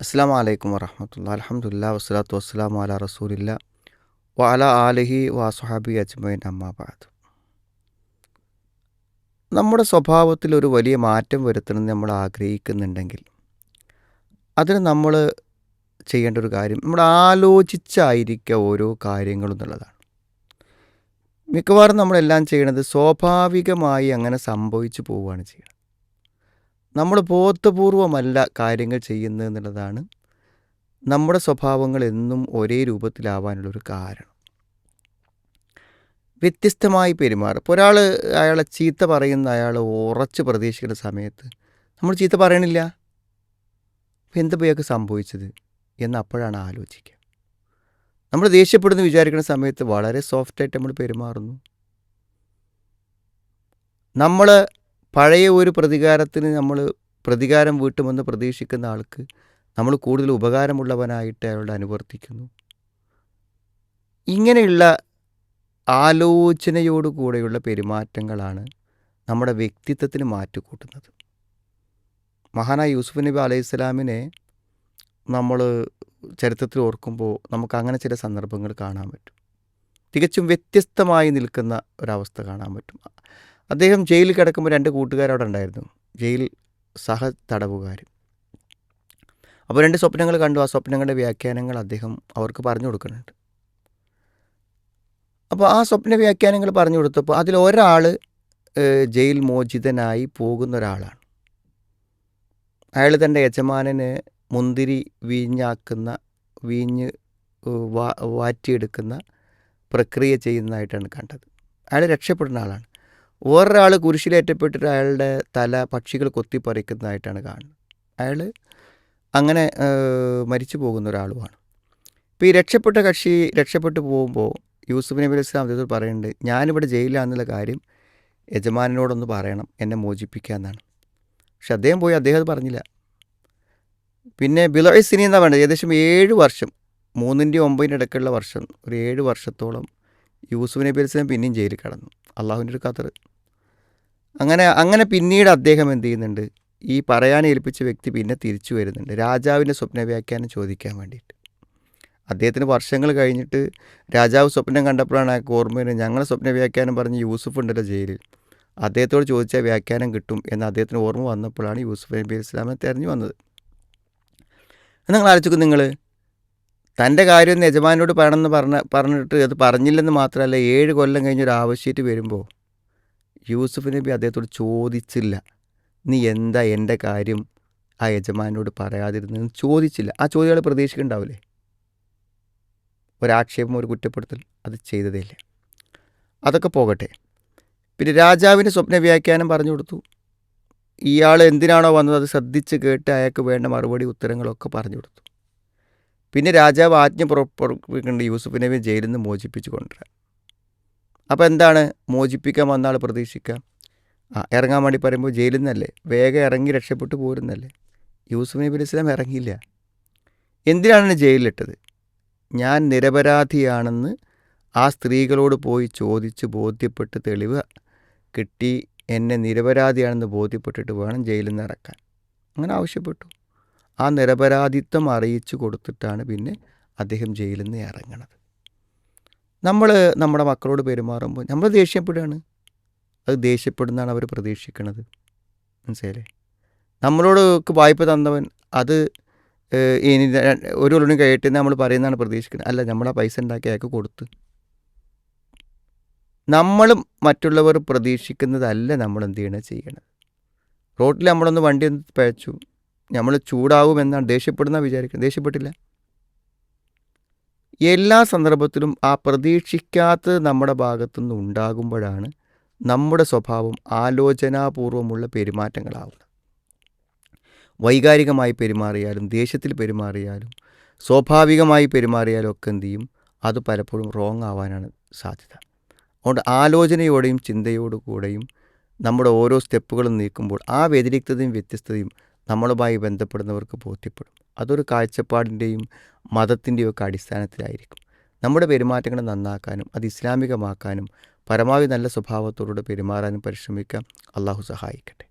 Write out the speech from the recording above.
അസ്സാം വലൈക്കും വറഹമത്തുള്ള അലഹമുല്ല വസ്സലാത്തു വസ്സലാം അല റസൂലില്ല. വഅല ആലിഹി വാസുഹാബി അജ്മൈൻ അമ്മാബാദ് നമ്മുടെ സ്വഭാവത്തിൽ ഒരു വലിയ മാറ്റം വരുത്തണമെന്ന് നമ്മൾ ആഗ്രഹിക്കുന്നുണ്ടെങ്കിൽ അതിന് നമ്മൾ ചെയ്യേണ്ട ഒരു കാര്യം നമ്മൾ ആലോചിച്ചായിരിക്കുക ഓരോ കാര്യങ്ങളും എന്നുള്ളതാണ്. മിക്കവാറും നമ്മളെല്ലാം ചെയ്യണത് സ്വാഭാവികമായി അങ്ങനെ സംഭവിച്ചു പോവുകയാണ് ചെയ്യുന്നത് നമ്മൾ ബോധപൂർവമല്ല കാര്യങ്ങൾ ചെയ്യുന്നത് എന്നുള്ളതാണ് നമ്മുടെ സ്വഭാവങ്ങൾ എന്നും ഒരേ രൂപത്തിലാവാനുള്ളൊരു കാരണം. വ്യത്യസ്തമായി പെരുമാറും. ഇപ്പോൾ ഒരാൾ അയാളെ ചീത്ത പറയുന്ന അയാൾ ഉറച്ച് പ്രതീക്ഷിക്കുന്ന സമയത്ത് നമ്മൾ ചീത്ത പറയണില്ല. എന്ത് എന്താ സംഭവിച്ചത് എന്ന് അപ്പോഴാണ് ആലോചിക്കുക. നമ്മൾ ദേഷ്യപ്പെടുന്നു വിചാരിക്കുന്ന സമയത്ത് വളരെ സോഫ്റ്റായിട്ട് നമ്മൾ പെരുമാറുന്നു. നമ്മൾ പഴയ ഒരു പ്രതികാരത്തിന് നമ്മൾ പ്രതികാരം വീട്ടുമെന്ന് പ്രതീക്ഷിക്കുന്ന ആൾക്ക് നമ്മൾ കൂടുതൽ ഉപകാരമുള്ളവനായിട്ട് അയാളോട് അനുവർത്തിക്കുന്നു. ഇങ്ങനെയുള്ള ആലോചനയോടുകൂടെയുള്ള പെരുമാറ്റങ്ങളാണ് നമ്മുടെ വ്യക്തിത്വത്തിന് മാറ്റുകൂട്ടുന്നത്. മഹാനായ യൂസുഫ് നബി അലൈഹി സ്വലാമിനെ നമ്മൾ ചരിത്രത്തിൽ ഓർക്കുമ്പോൾ നമുക്ക് അങ്ങനെ ചില സന്ദർഭങ്ങൾ കാണാൻ പറ്റും. തികച്ചും വ്യത്യസ്തമായി നിൽക്കുന്ന ഒരവസ്ഥ കാണാൻ പറ്റും. അദ്ദേഹം ജയിലിൽ കിടക്കുമ്പോൾ രണ്ട് കൂട്ടുകാരവിടെ ഉണ്ടായിരുന്നു. ജയിൽ സഹ തടവുകാർ അപ്പോൾ രണ്ട് സ്വപ്നങ്ങൾ കണ്ടു. ആ സ്വപ്നങ്ങളുടെ വ്യാഖ്യാനങ്ങൾ അദ്ദേഹം അവർക്ക് പറഞ്ഞു കൊടുക്കുന്നുണ്ട്. അപ്പോൾ ആ സ്വപ്ന വ്യാഖ്യാനങ്ങൾ പറഞ്ഞു കൊടുത്തപ്പോൾ അതിൽ ഒരാൾ ജയിൽ മോചിതനായി പോകുന്ന ഒരാളാണ്. അയാൾ തന്റെ യജമാനന് മുന്തിരി വീഞ്ഞാക്കുന്ന വീഞ്ഞ് വാറ്റിയെടുക്കുന്ന പ്രക്രിയ ചെയ്യുന്നതായിട്ടാണ് കണ്ടത്. അയാൾ രക്ഷപ്പെടുന്ന ആളാണ്. വേറൊരാൾ കുരിശിലേറ്റപ്പെട്ടിട്ട് അയാളുടെ തല പക്ഷികൾ കൊത്തിപ്പറിക്കുന്നതായിട്ടാണ് കാണുന്നത്. അയാൾ അങ്ങനെ മരിച്ചു പോകുന്ന ഒരാളുമാണ്. ഇപ്പോൾ ഈ രക്ഷപ്പെട്ട കക്ഷി രക്ഷപ്പെട്ടു പോകുമ്പോൾ യൂസുഫ് നബി അലൈഹി സ്വലാം അദ്ദേഹത്തോട് പറയുന്നുണ്ട് ഞാനിവിടെ ജയിലിലാണെന്നുള്ള കാര്യം യജമാനോടൊന്ന് പറയണം എന്നെ മോചിപ്പിക്കുക എന്നാണ്. പക്ഷെ അദ്ദേഹം പോയി അദ്ദേഹം പറഞ്ഞില്ല. പിന്നെ ബിലോയ് സിനി എന്നാ വേണ്ടത് ഏകദേശം ഏഴ് വർഷം മൂന്നിന്റെ ഒമ്പതിന്റെ ഇടയ്ക്കുള്ള വർഷം ഒരു ഏഴ് വർഷത്തോളം യൂസുഫ് നബി അലൈഹി പിന്നെയും ജയിലിൽ കടന്നു. അള്ളാഹുവിന്റെ ഒരു കത്തർ അങ്ങനെ അങ്ങനെ പിന്നീട് അദ്ദേഹം എന്ത് ചെയ്യുന്നുണ്ട്? ഈ പറയാൻ ഏൽപ്പിച്ച വ്യക്തി പിന്നെ തിരിച്ചു വരുന്നുണ്ട്. രാജാവിന്റെ സ്വപ്ന വ്യാഖ്യാനം ചോദിക്കാൻ വേണ്ടിയിട്ട്. അദ്ദേഹത്തിന് വർഷങ്ങൾ കഴിഞ്ഞിട്ട് രാജാവ് സ്വപ്നം കണ്ടപ്പോഴാണ് ആ ഓർമ്മ ഞങ്ങളെ സ്വപ്ന വ്യാഖ്യാനം പറഞ്ഞ് യൂസുഫ് ഉണ്ടല്ലോ ജയിലിൽ. അദ്ദേഹത്തോട് ചോദിച്ചാൽ വ്യാഖ്യാനം കിട്ടും എന്ന് അദ്ദേഹത്തിന് ഓർമ്മ വന്നപ്പോഴാണ് യൂസുഫ് നബി ഇസ്ലാമിനെ തെരഞ്ഞു വന്നത്. നിങ്ങൾ ആലോചിക്കും നിങ്ങൾ തന്റെ കാര്യം ഒന്ന് യജമാനോട് പറയണമെന്ന് പറഞ്ഞ പറഞ്ഞിട്ട് അത് പറഞ്ഞില്ലെന്ന് മാത്രമല്ല ഏഴ് കൊല്ലം കഴിഞ്ഞൊരു ആവശ്യമായിട്ട് വരുമ്പോൾ യൂസുഫ് നബി അദ്ദേഹത്തോട് ചോദിച്ചില്ല. നീ എന്താ എന്റെ കാര്യം? ആ യജമാനോട് പറയാതിരുന്നതെന്ന് ചോദിച്ചില്ല. ആ ചോദ്യങ്ങൾ പ്രതീക്ഷിക്കുന്നുണ്ടാവില്ലേ? ഒരാക്ഷേപം ഒരു കുറ്റപ്പെടുത്തൽ അത് ചെയ്തതേയില്ല. അതൊക്കെ പോകട്ടെ. പിന്നെ രാജാവിന് സ്വപ്ന വ്യാഖ്യാനം പറഞ്ഞു കൊടുത്തു. ഇയാൾ എന്തിനാണോ വന്നത് അത് ശ്രദ്ധിച്ച് കേട്ട് അയാൾക്ക് വേണ്ട മറുപടി ഉത്തരങ്ങളൊക്കെ പറഞ്ഞു കൊടുത്തു. പിന്നെ രാജാവ് ആജ്ഞ പുറപ്പെടുവിക്കേണ്ട യൂസുഫ് നബി ജയിലിൽ നിന്ന് മോചിപ്പിച്ച് കൊണ്ടുവരാൻ. അപ്പോൾ എന്താണ് മോചിപ്പിക്കാൻ വന്നാൾ പ്രതീക്ഷിക്കുക? പ്രതീക്ഷിക്കാം ആ ഇറങ്ങാൻ വേണ്ടി പറയുമ്പോൾ ജയിലിൽ നിന്നല്ലേ? വേഗം ഇറങ്ങി രക്ഷപ്പെട്ടു പോരുന്നല്ലേ? യൂസുഫ് നബി സ്വലാം ഇറങ്ങിയില്ല. എന്തിനാണ് ജയിലിലിട്ടത്? ഞാൻ നിരപരാധിയാണെന്ന് ആ സ്ത്രീകളോട് പോയി ചോദിച്ച് ബോധ്യപ്പെട്ട് തെളിവ് കിട്ടി. എന്നെ നിരപരാധിയാണെന്ന് ബോധ്യപ്പെട്ടിട്ട് വേണം ജയിലിൽ നിന്ന് ഇറക്കാൻ. അങ്ങനെ ആവശ്യപ്പെട്ടു. ആ നിരപരാധിത്വം അറിയിച്ചു കൊടുത്തിട്ടാണ് പിന്നെ അദ്ദേഹം ജയിലിൽ നിന്ന് ഇറങ്ങണത്. നമ്മൾ നമ്മുടെ മക്കളോട് പെരുമാറുമ്പോൾ നമ്മൾ ദേഷ്യപ്പെടുകയാണ്. അത് ദേഷ്യപ്പെടുന്നതാണ് അവർ പ്രതീക്ഷിക്കുന്നത് മനസ്സിലായില്ലേ? നമ്മളോട് വായ്പ തന്നവൻ അത് ഇനി ഒരു ഉള്ളിനും കഴിയട്ടെ നമ്മൾ പറയുന്നതാണ് പ്രതീക്ഷിക്കുന്നത് അല്ല നമ്മൾ ആ പൈസ ഉണ്ടാക്കി അയാൾക്ക് കൊടുത്ത്. നമ്മളും മറ്റുള്ളവർ പ്രതീക്ഷിക്കുന്നതല്ല നമ്മൾ എന്ത് ചെയ്യണത്? ചെയ്യണത്. റോട്ടിൽ നമ്മളൊന്ന് വണ്ടി ഒന്ന് പഴച്ചു. നമ്മൾ ചൂടാവുമെന്നാണ് ദേഷ്യപ്പെടുന്ന വിചാരിക്കുന്നത് ദേഷ്യപ്പെട്ടില്ല. എല്ലാ സന്ദർഭത്തിലും ആ പ്രതീക്ഷിക്കാത്തത് നമ്മുടെ ഭാഗത്തുനിന്ന് ഉണ്ടാകുമ്പോഴാണ് നമ്മുടെ സ്വഭാവം ആലോചനാപൂർവമുള്ള പെരുമാറ്റങ്ങളാവുന്നത്. വൈകാരികമായി പെരുമാറിയാലും ദേഷ്യത്തിൽ പെരുമാറിയാലും സ്വാഭാവികമായി പെരുമാറിയാലും ഒക്കെ എന്ത് ചെയ്യും? അത് പലപ്പോഴും റോങ് ആവാനാണ് സാധ്യത. അതുകൊണ്ട് ആലോചനയോടെയും ചിന്തയോടുകൂടെയും നമ്മുടെ ഓരോ സ്റ്റെപ്പുകളും നീക്കുമ്പോൾ ആ വ്യതിരിക്തതയും വ്യത്യസ്തതയും നമ്മളുമായി ബന്ധപ്പെടുന്നവർക്ക് ബോധ്യപ്പെടും. അതൊരു കാഴ്ചപ്പാടിന്റെയും മതത്തിന്റെയും ഒക്കെ അടിസ്ഥാനത്തിലായിരിക്കും. നമ്മുടെ പെരുമാറ്റങ്ങൾ നന്നാക്കാനും അത് ഇസ്ലാമികമാക്കാനും പരമാവധി നല്ല സ്വഭാവത്തോടുകൂടെ പെരുമാറാനും പരിശ്രമിക്കാം അള്ളാഹു സഹായിക്കട്ടെ.